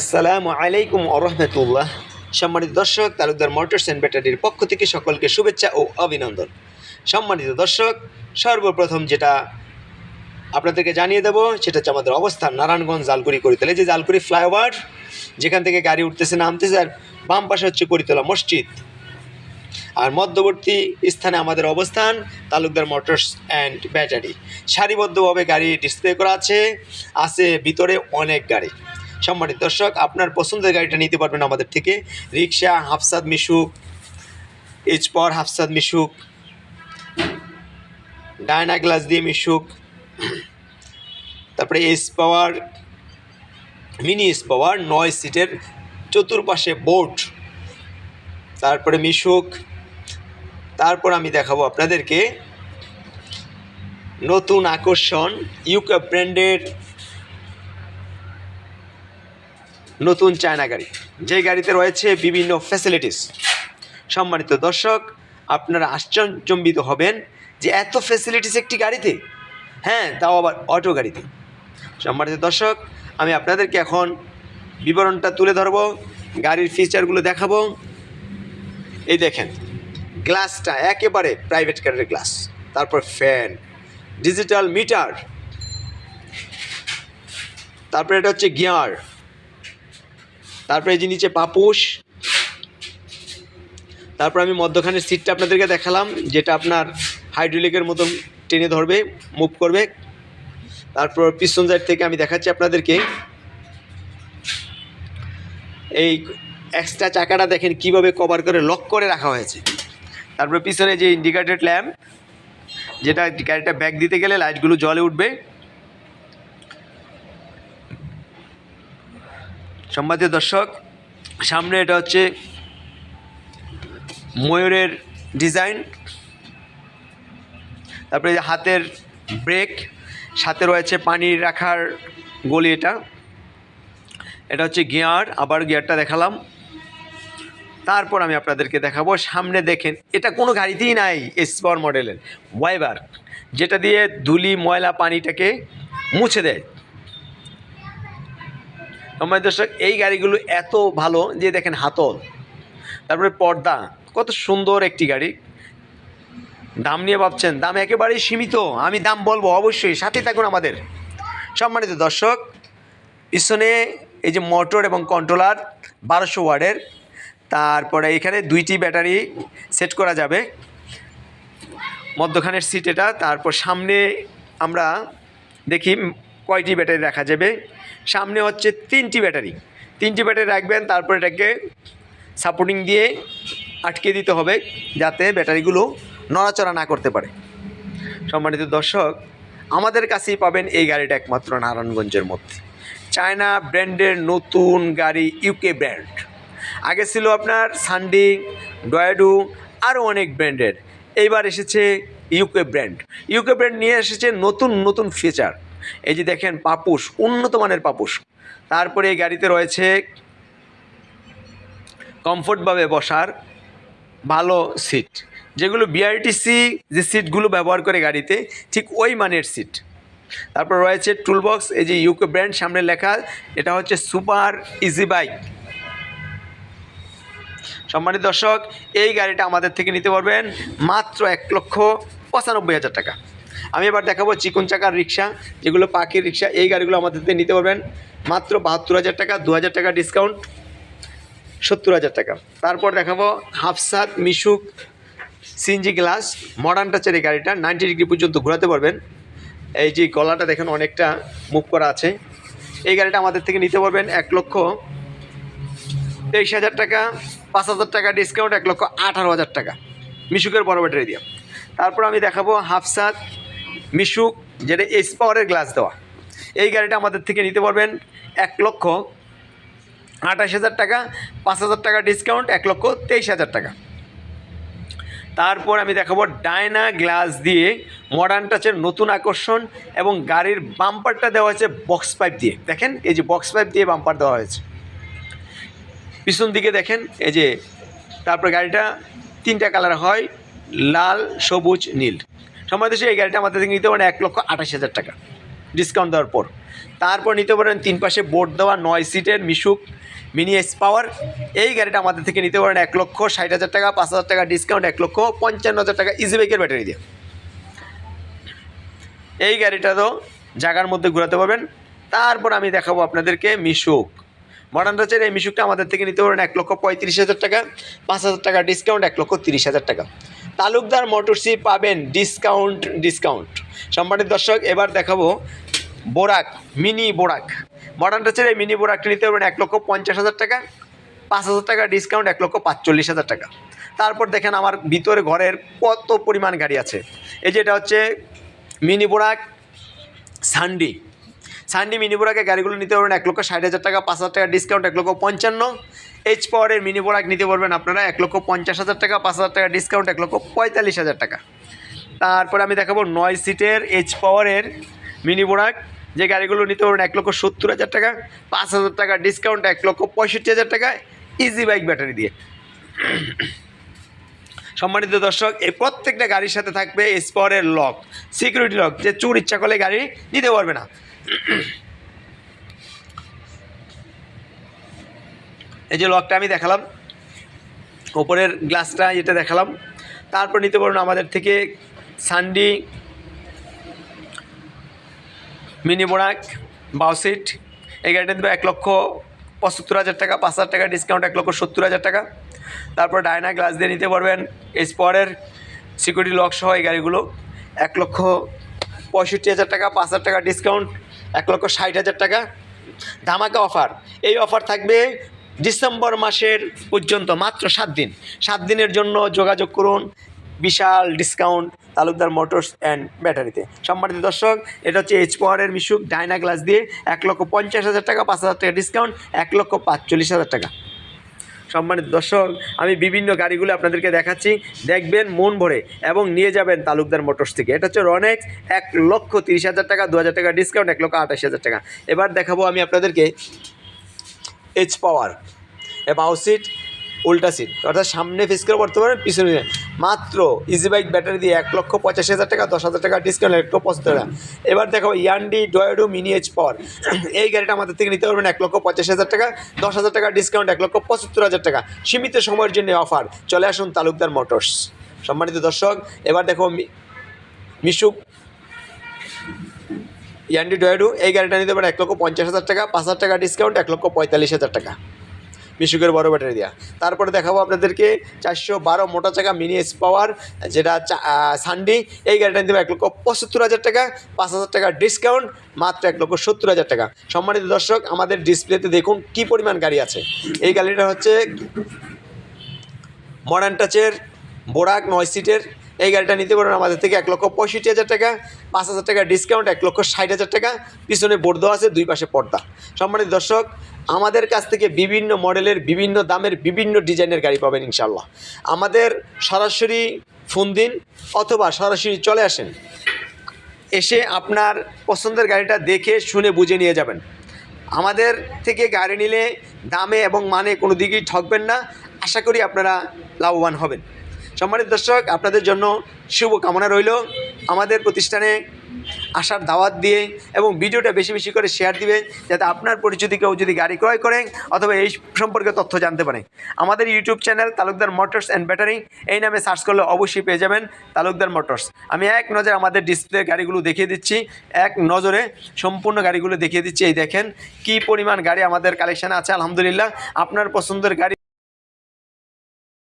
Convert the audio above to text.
আসসালামু আলাইকুম আরহামতুল্লাহ সম্মানিত দর্শক, তালুকদার মোটরস অ্যান্ড ব্যাটারির পক্ষ থেকে সকলকে শুভেচ্ছা ও অভিনন্দন। সম্মানিত দর্শক, সর্বপ্রথম যেটা আপনাদেরকে জানিয়ে দেবো, সেটা হচ্ছে আমাদের অবস্থান নারায়ণগঞ্জ জালকুড়ি করিতলা। যে জালকুড়ি ফ্লাইওভার, যেখান থেকে গাড়ি উঠতেছে, নামতেছে, আর বাম পাশে হচ্ছে করিতলা মসজিদ। আর মধ্যবর্তী স্থানে আমাদের অবস্থান তালুকদার মোটরস অ্যান্ড ব্যাটারি। সারিবদ্ধভাবে গাড়ি ডিসপ্লে করা আছে আছে ভিতরে অনেক গাড়ি। সম্মানিত দর্শক, আপনার পছন্দের গাড়িটা নিতে পারবেন আমাদের থেকে। রিক্সা, হাফসাদ মিশুক এইচপর হাফসাদ মিশুক, ডায়না গ্লাস দিয়ে মিশুক, তারপরে S power, mini S power, নয় সিটের চতুর্পাশে বোর্ড। তারপরে মিশুক, তারপর আমি দেখাবো আপনাদেরকে। নতুন আকর্ষণ, ইউকে ব্র্যান্ডের নতুন চায়না গাড়ি। যে গাড়িতে রয়েছে বিভিন্ন ফ্যাসিলিটিস সম্মানিত দর্শক, আপনারা আশ্চর্যম্বিত হবেন যে এত ফ্যাসিলিটিস একটি গাড়িতে। হ্যাঁ তাও আবার অটো গাড়িতে। সম্মানিত দর্শক, আমি আপনাদেরকে এখন বিবরণটা তুলে ধরবো, গাড়ির ফিচারগুলো দেখাবো। এই দেখেন গ্লাসটা একেবারে প্রাইভেট কারের গ্লাস তারপর ফ্যান ডিজিটাল মিটার তারপরে এটা হচ্ছে গিয়ার তারপরে এই যে নিচে পাপুস তারপর আমি মধ্যখানের সিটটা আপনাদেরকে দেখালাম, যেটা আপনার হাইড্রোলিকের মতন টেনে ধরবে মুভ করবে। তারপর পিছন সাইড থেকে আমি দেখাচ্ছি আপনাদেরকে। এই এক্সট্রা চাকাটা দেখেন কীভাবে কভার করে লক করে রাখা হয়েছে। তারপরে পিছনে যে ইন্ডিকেটেড ল্যাম্প যেটা গাড়িটা ব্যাক দিতে গেলে লাইটগুলো জলে উঠবে। সম্মানিত দর্শক, সামনে এটা হচ্ছে ময়ূরের ডিজাইন। তারপরে হাতের ব্রেক, সাথে রয়েছে পানি রাখার গলি এটা। এটা হচ্ছে গিয়ার, আবার গিয়ারটা দেখালাম। তারপর আমি আপনাদেরকে দেখাবো, সামনে দেখেন, এটা কোনো গাড়িতেই নাই এসপাওয়ার মডেলের ওয়াইবার যেটা দিয়ে ধুলি, ময়লা, পানিটাকে মুছে দেয়। আমার দর্শক, এই গাড়িগুলো এত ভালো যে দেখেন হাতল। তারপরে পর্দা, কত সুন্দর একটি গাড়ি। দাম নিয়ে ভাবছেন, দাম একেবারেই সীমিত, আমি দাম বলব অবশ্যই, সাথে থাকুন আমাদের। সম্মানিত দর্শক, পিছনে এই যে মোটর এবং কন্ট্রোলার বারোশো ওয়ার্ডের, তারপরে এখানে দুইটি ব্যাটারি সেট করা যাবে। মধ্যখানের সিট এটা, তারপর সামনে আমরা দেখি কয়টি ব্যাটারি রাখা যাবে। সামনে হচ্ছে তিনটি ব্যাটারি। তিনটি ব্যাটারি রাখবেন, তারপর এটাকে সাপোর্টিং দিয়ে আটকে দিতে হবে যাতে ব্যাটারিগুলো নড়াচড়া না করতে পারে। সম্মানিত দর্শক, আমাদের কাছেই পাবেন এই গাড়িটা একমাত্র নারায়ণগঞ্জের মধ্যে। চায়না ব্র্যান্ডের নতুন গাড়ি ইউকে ব্র্যান্ড আগে ছিল আপনার সানডি ডয়েডু আরও অনেক ব্র্যান্ডের। এইবার এসেছে ইউকে ব্র্যান্ড ইউকে ব্র্যান্ড নিয়ে এসেছে নতুন নতুন ফিচার এই যে দেখেন পাপুস উন্নত মানের পাপুস তারপরে এই গাড়িতে রয়েছে কমফোর্টভাবে বসার ভালো সিট, যেগুলো বিআরটিসি যে সিটগুলো ব্যবহার করে গাড়িতে, ঠিক ওই মানের সিট। তারপর রয়েছে টুলবক্স এই যে ইউকে ব্র্যান্ড সামনে লেখা, এটা হচ্ছে সুপার ইজি বাইক সম্মানিত দর্শক, এই গাড়িটা আমাদের থেকে নিতে পারবেন মাত্র এক লক্ষ পঁচানব্বই হাজার টাকা। আমি এবার দেখাবো চিকন চাকার রিক্সা, যেগুলো পাখির রিক্সা, এই গাড়িগুলো আমাদের নিতে পারবেন। মাত্র বাহাত্তর হাজার টাকা, দু হাজার টাকা ডিসকাউন্ট সত্তর হাজার টাকা। তারপর দেখাবো হাফসাদ মিশুক সিনজি গ্লাস মডার্ন টাচের এই গাড়িটা নাইনটি ডিগ্রি পর্যন্ত ঘোরাতে পারবেন। এই যে গলাটা দেখেন অনেকটা মুভ করা আছে। এই গাড়িটা আমাদের থেকে নিতে পারবেন এক লক্ষ তেইশ হাজার টাকা, পাঁচ হাজার টাকা ডিসকাউন্ট এক লক্ষ আঠারো হাজার টাকা। মিশুকের বড় ব্যাটারি দিয়ে। তারপর আমি দেখাবো হাফসাদ মিশুক যেটা এস পাওয়ারের গ্লাস দেওয়া। এই গাড়িটা আমাদের থেকে নিতে পারবেন এক লক্ষ আঠাশ হাজার টাকা, পাঁচ হাজার টাকা ডিসকাউন্ট এক লক্ষ তেইশ হাজার টাকা। তারপর আমি দেখাবো ডায়না গ্লাস দিয়ে মডার্ন টাচের নতুন আকর্ষণ এবং গাড়ির বাম্পারটা দেওয়া হয়েছে বক্স পাইপ দিয়ে। দেখেন, এই যে বক্স পাইপ দিয়ে বাম্পার দেওয়া হয়েছে। পিছন দিকে দেখেন, এই যে তারপর গাড়িটা তিনটা কালার হয়, লাল, সবুজ, নীল। সময় দেশে এই গাড়িটা আমাদের থেকে নিতে পারেন এক লক্ষ আঠাশ হাজার টাকা। ডিসকাউন্ট দেওয়ার পর। তারপর নিতে পারেন তিন পাশে বোর্ড দেওয়া, নয় সিটের মিশুক মিনি এস পাওয়ার এই গাড়িটা আমাদের থেকে নিতে পারেন এক লক্ষ ষাট হাজার টাকা, পাঁচ হাজার টাকা ডিসকাউন্ট এক লক্ষ পঞ্চান্ন হাজার টাকা ইজি বাইকের ব্যাটারি দিয়ে। এই গাড়িটা তো জায়গার মধ্যে ঘোরাতে পারবেন। তারপর আমি দেখাবো আপনাদেরকে মিশুক মডার্ন টাচের এই মিশুকটা আমাদের থেকে নিতে পারেন এক লক্ষ পঁয়ত্রিশ হাজার টাকা, পাঁচ হাজার টাকা ডিসকাউন্ট এক লক্ষ তিরিশ হাজার টাকা। তালুকদার মোটরসি পাবেন ডিসকাউন্ট ডিসকাউন্ট সম্মানিত দর্শক, এবার দেখাবো বোরাক, মিনি বোরাক। মডার্ন টাচের এই মিনি বোরাকটা নিতে পারবেন এক লক্ষ পঞ্চাশ হাজার টাকা, পাঁচ হাজার টাকা ডিসকাউন্ট এক লক্ষ পাঁচচল্লিশ হাজার টাকা। তারপর দেখেন আমার ভিতরে ঘরের কত পরিমাণ গাড়ি আছে। এই যে এটা হচ্ছে মিনি বোরাক সান্ডি। সান্ডি মিনি বোরাকে গাড়িগুলো নিতে পারবেন এক লক্ষ ষাট হাজার টাকা, পাঁচ হাজার টাকা ডিসকাউন্ট এক লক্ষ পঞ্চান্ন। এইচ পাওয়ারের মিনি বোরাক নিতে পারবেন আপনারা এক লক্ষ পঞ্চাশ হাজার টাকা, পাঁচ হাজার টাকা ডিসকাউন্ট এক লক্ষ পঁয়তাল্লিশ হাজার টাকা। তারপরে আমি দেখাবো নয় সিটের এইচ পাওয়ারের মিনি বোরাক যে গাড়িগুলো নিতে পারবেন এক লক্ষ সত্তর হাজার টাকা, পাঁচ হাজার টাকা ডিসকাউন্ট এক লক্ষ পঁয়ষট্টি হাজার টাকা ইজি বাইক ব্যাটারি দিয়ে। সম্মানিত দর্শক, এই প্রত্যেকটা গাড়ির সাথে থাকবে স্পরের লক সিকিউরিটি লক যে চুর ইচ্ছা করলে গাড়ি নিতে পারবে না। এই যে লকটা আমি দেখালাম, ওপরের গ্লাসটা এটা দেখালাম, তারপর নিতে পারুন আমাদের থেকে সানডি মিনি বোরাক বাউসিট এই গাড়িটা দেবে এক লক্ষ পঁচাত্তর হাজার টাকা, পাঁচ হাজার টাকা ডিসকাউন্ট এক লক্ষ সত্তর হাজার টাকা। তারপর ডায়না গ্লাস দিয়ে নিতে পারবেন স্পরের সিকিউরিটি লক সহ এই গাড়িগুলো। এক লক্ষ পঁয়ষট্টি হাজার টাকা, পাঁচ হাজার টাকা ডিসকাউন্ট এক লক্ষ ষাট হাজার টাকা। ধামাকা অফার এই অফার থাকবে ডিসেম্বর মাসের পর্যন্ত মাত্র সাত দিন। সাত দিনের জন্য যোগাযোগ করুন বিশাল ডিসকাউন্ট তালুকদার মোটরস অ্যান্ড ব্যাটারিতে। সম্মানিত দর্শক, এটা হচ্ছে এইচ পাওয়ারের মিশুক ডায়না গ্লাস দিয়ে এক লক্ষ পঞ্চাশ হাজার টাকা, পাঁচ হাজার টাকা ডিসকাউন্ট এক লক্ষ পাঁচচল্লিশ হাজার টাকা। সম্মানিত দর্শক, আমি বিভিন্ন গাড়িগুলো আপনাদেরকে দেখাচ্ছি। দেখবেন মন ভরে এবং নিয়ে যাবেন তালুকদার মোটরস থেকে। এটা হচ্ছে রনেক্স এক লক্ষ তিরিশ হাজার টাকা, দু হাজার টাকা ডিসকাউন্ট এক লক্ষ আঠাশ হাজার টাকা। এবার দেখাবো আমি আপনাদেরকে এইচ পাওয়ার বাউ সিট উল্টা সিট অর্থাৎ সামনে ফেস করে পড়তে পারেন পিছনে মাত্র ইজি বাইক ব্যাটারি দিয়ে এক লক্ষ পঁচাশি হাজার টাকা, দশ হাজার টাকা ডিসকাউন্ট এক লক্ষ পঁচাত্তর টাকা এবার দেখো ইয়ান্ডি ডয়েডো মিনি এইচ পাওয়ার এই গাড়িটা আমাদের থেকে নিতে পারবেন এক লক্ষ পঁচাশি হাজার টাকা, দশ হাজার টাকা ডিসকাউন্ট এক লক্ষ পঁচাত্তর হাজার টাকা। সীমিত সময়ের জন্য অফার চলে আসুন তালুকদার মোটরস সম্মানিত দর্শক, এবার দেখো মিশুক ইয়ান্ডি ডয়েডু, এই গাড়িটা নিতে পারেন এক লক্ষ পঞ্চাশ হাজার টাকা, পাঁচ হাজার টাকা ডিসকাউন্ট এক লক্ষ পঁয়তাল্লিশ হাজার টাকা। মিশুকের বড় ব্যাটারি দেওয়া তারপরে দেখাবো আপনাদেরকে চারশো বারো মোটা চাকা মিনি এস পাওয়ার যেটা সানডি এই গাড়িটা নিতে এক লক্ষ পঁচাত্তর হাজার টাকা, পাঁচ হাজার টাকা ডিসকাউন্ট মাত্র এক লক্ষ সত্তর হাজার টাকা। সম্মানিত দর্শক, আমাদের ডিসপ্লেতে দেখুন কি পরিমাণ গাড়ি আছে। এই গাড়িটা হচ্ছে মডার্ন টাচের বোরাক নয় সিটের এই গাড়িটা নিতে পারবেন আমাদের থেকে এক লক্ষ পঁয়ষট্টি হাজার টাকা, পাঁচ হাজার টাকা ডিসকাউন্ট এক লক্ষ ষাট হাজার টাকা। পিছনে বোর্ড দেওয়া আছে, দুই পাশে পর্দা। সম্মানিত দর্শক, আমাদের কাছ থেকে বিভিন্ন মডেলের, বিভিন্ন দামের, বিভিন্ন ডিজাইনের গাড়ি পাবেন ইনশাল্লাহ আমাদের সরাসরি ফোন দিন অথবা সরাসরি চলে আসেন। এসে আপনার পছন্দের গাড়িটা দেখে, শুনে, বুঝে নিয়ে যাবেন। আমাদের থেকে গাড়ি নিলে দামে এবং মানে কোনো দিকেই ঠকবেন না। আশা করি আপনারা লাভবান হবেন। সম্মানিত দর্শক, আপনাদের জন্য শুভ কামনা রইল। আমাদের প্রতিষ্ঠানে আসার দাওয়াত দিয়ে এবং ভিডিওটা বেশি বেশি করে শেয়ার দিবেন, যাতে আপনার পরিচিতি কেউ যদি গাড়ি ক্রয় করেন অথবা এই সম্পর্কে তথ্য জানতে পারেন আমাদের YouTube channel Talukdar motors and battery এই নামে সার্চ করলে অবশ্যই পেয়ে যাবেন তালুকদার মোটরস আমি এক নজরে আমাদের ডিসপ্লে গাড়িগুলো দেখিয়ে দিচ্ছি, এক নজরে সম্পূর্ণ গাড়িগুলো দেখিয়ে দিচ্ছি। এই দেখেন কি পরিমাণ গাড়ি আমাদের কালেকশানে আছে, আলহামদুলিল্লাহ। আপনার পছন্দের গাড়ি